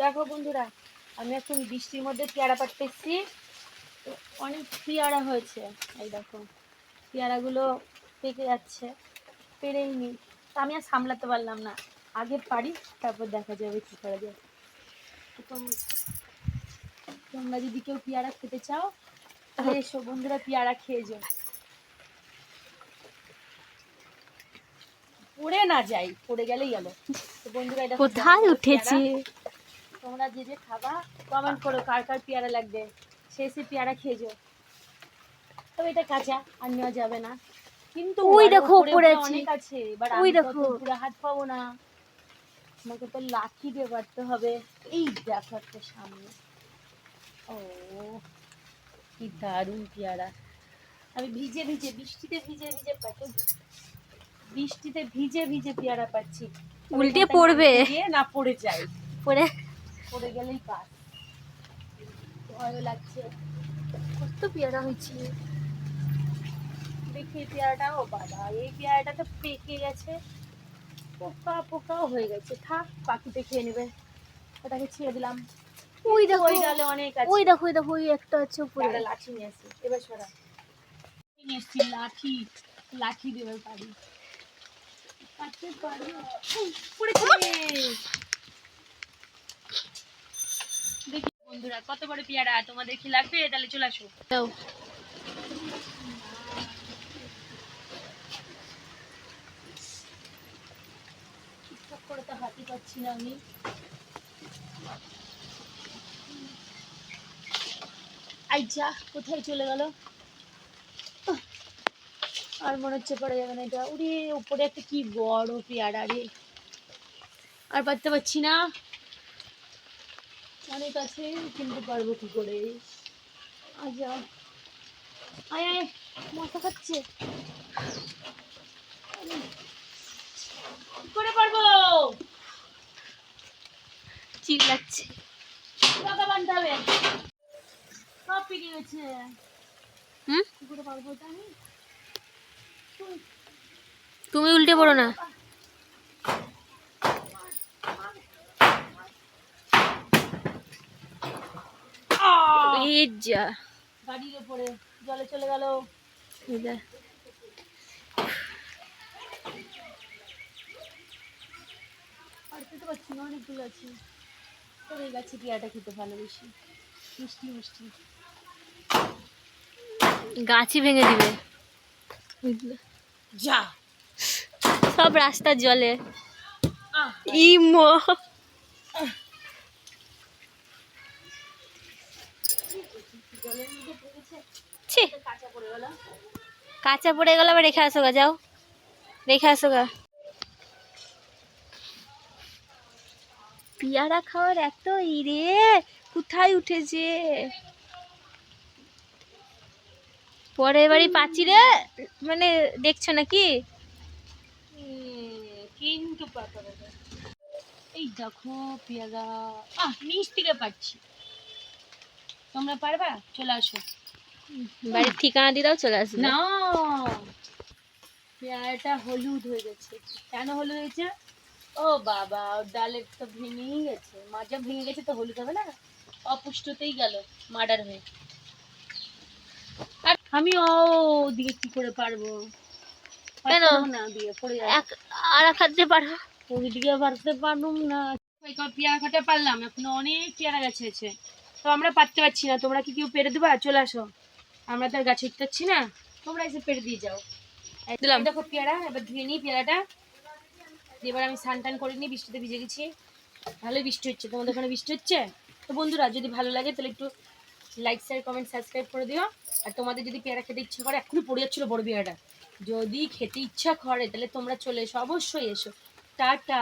দেখো বন্ধুরা আমি এখন বৃষ্টির মধ্যে পেয়ারা তো অনেক পেয়ারা হয়েছে। এই দেখো পেয়ারাগুলো পেকে যাচ্ছে পেরেই নি তা আমি আর সামলাতে পারলাম না। আগে পারি তারপর দেখা যাবে কী করা যায়। তোমরা যদি কেউ পেয়ারা খেতে চাও তাহলে এসো বন্ধুরা পেয়ারা খেয়ে যাও। পড়ে না যাই পড়ে গেলেই গেল তো বন্ধুরা এটা কোথায় উঠেছে? তোমরা যে যে খাবা কমেন্ট করো কার কার পেয়ারা লাগবে। সে সে পেয়ারা খেয়ে যাও। তবে এটা কাঁচা আর নেওয়া যাবে না। কিন্তু ওই দেখো, আছে। অনেক আছে এবার ওই দেখো। পুরো হাত পাবো না। আমাকে তো লাঠি দিয়ে পারতে হবে। এই দেখো একটা সামনে। ও কি দারুণ পেয়ারা। আমি ভিজে ভিজে বৃষ্টিতে ভিজে ভিজে পাচ্ছি বৃষ্টিতে ভিজে ভিজে পেয়ারা পাচ্ছি। উল্টে পড়বে। না পড়ে যায়। পরে পড়ে গেলেই পাস। ভয়ও লাগছে। কত পেয়ারা হয়েছে। দেখি এই পেয়ারাটা ও বাবা এই পেয়ারাটা তো পেকে গেছে। পোকা পোকাও হয়ে গেছে। থাক পাখিতে খেয়ে নেবে। ওটাকে ছেড়ে দিলাম। ওই দেখো ওই ডালে অনেক আছে। ওই দেখো ওই দেখো ওই একটা আছে উপরে। একটা লাঠি নিয়ে আসি। এবার সরা। নিয়ে এসছি লাঠি। লাঠি দেবে পারি পারি পড়েছে দেখি বন্ধুরা, কত বড় পেয়ারা তোমাদের কি লাগবে? তাহলে চলে আসো। আই যা, কোথায় চলে গেল? আর মনে হচ্ছে যাবে না উপরে একটা কি বড় পেয়ারা রে। আর পারতে পারছি না। অনেক আছে কিনতে পারব কি করে? আচ্ছা। আয় আয় মাথা খাচ্ছে। করে পারব? চিল্লাচ্ছে। টাকা বানতে হবে। সব পেকে গেছে। হুম? কি করে পারব তুমি উল্টে পড়ো না এই যা। গাড়ির ওপরে জলে চলে গেল। এই যা। পারতে তো পারছি না অনেকগুলো আছে। তবে এই গাছে পেয়ারাটা খেতে ভালোবেসি। মিষ্টি মিষ্টি। গাছই ভেঙে দিবে। যা। সব রাস্তা জলে। আহ। ইমো জলের মধ্যে পড়েছে ছি। কাঁচা পড়ে গেল। আবার রেখে আসো গা যাও। রেখে আসো গা। পিয়ারা খাওয়ার এত ইরে কোথায় উঠেছে? পরের বাড়ি পাচ্ছি রে মানে দেখছ নাকি? কিন্তু এই দেখো পেয়ারা। আহ নিচ থেকে পাচ্ছি। তোমরা পারবা? চলে আসো। বাড়ির ঠিকানা দিয়ে দাও চলে আসবে। না পেয়ারাটা হলুদ হয়ে গেছে। কেন হলুদ হয়েছে? ও বাবা ডালের তো ভেঙেই গেছে। মাজা ভেঙে গেছে তো হলুদ হবে না? অপুষ্টতেই গেল মার্ডার হয়ে। আর আমি ও দিকে কি করে পারব? কেন? না দিয়ে পড়ে যাবে আর এক হাত দিয়ে পারো। ওই দিকে পারতে পারলুম না। পেয়ারা কাটা পারলাম। এখন অনেক পেয়ারা গাছ তো আমরা পারতে পারছি না। তোমরা কি কেউ পেরে দেবা? চলে আসো। আমরা তো আর গাছে উঠতে পারছি না। তোমরা এসে পেরে দিয়ে যাও। দিলাম। দেখো পেয়ারা এবার ধুয়ে নিই পেয়ারাটা। এবার আমি স্নান টান করে নিই বৃষ্টিতে ভিজে গেছি। ভালোই বৃষ্টি হচ্ছে। তোমাদের ওখানে বৃষ্টি হচ্ছে? তো বন্ধুরা যদি ভালো লাগে তাহলে একটু লাইক শেয়ার কমেন্ট সাবস্ক্রাইব করে দিও। আর তোমাদের যদি পেয়ারা খেতে ইচ্ছা করে এখনই পড়ে যাচ্ছিল বড় পেয়ারাটা। যদি খেতে ইচ্ছা করে তাহলে তোমরা চলে এসো। অবশ্যই এসো। টাটা!